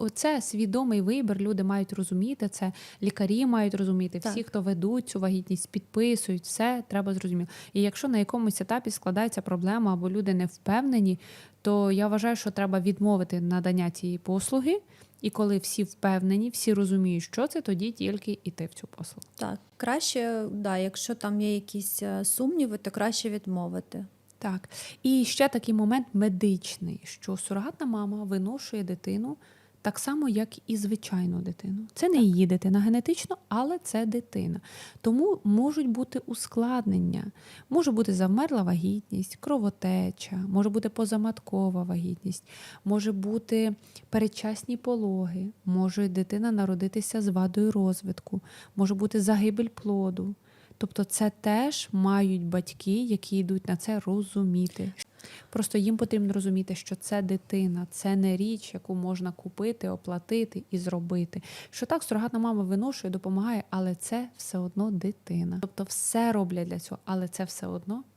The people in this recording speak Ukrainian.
Ну, це свідомий вибір. Люди мають розуміти це, лікарі мають розуміти, всі, Так. хто ведуть цю вагітність, підписують, все треба зрозуміти. І якщо на якомусь етапі складається проблема або люди не впевнені, то я вважаю, що треба відмовити надання цієї послуги. І коли всі впевнені, всі розуміють, що це, тоді тільки йти в цю послугу. Так, краще, да, якщо там є якісь е, сумніви, то краще відмовити. Так. І ще такий момент медичний, що сурогатна мама виношує дитину так само, як і звичайну дитину. Це не її дитина генетично, але це дитина. Тому можуть бути ускладнення. Може бути завмерла вагітність, кровотеча, може бути позаматкова вагітність, може бути передчасні пологи, може дитина народитися з вадою розвитку, може бути загибель плоду. Тобто це теж мають батьки, які йдуть на це розуміти. Просто їм потрібно розуміти, що це дитина, це не річ, яку можна купити, оплатити і зробити. Що так, сурогатна мама виношує, допомагає, але це все одно дитина. Тобто все роблять для цього, але це все одно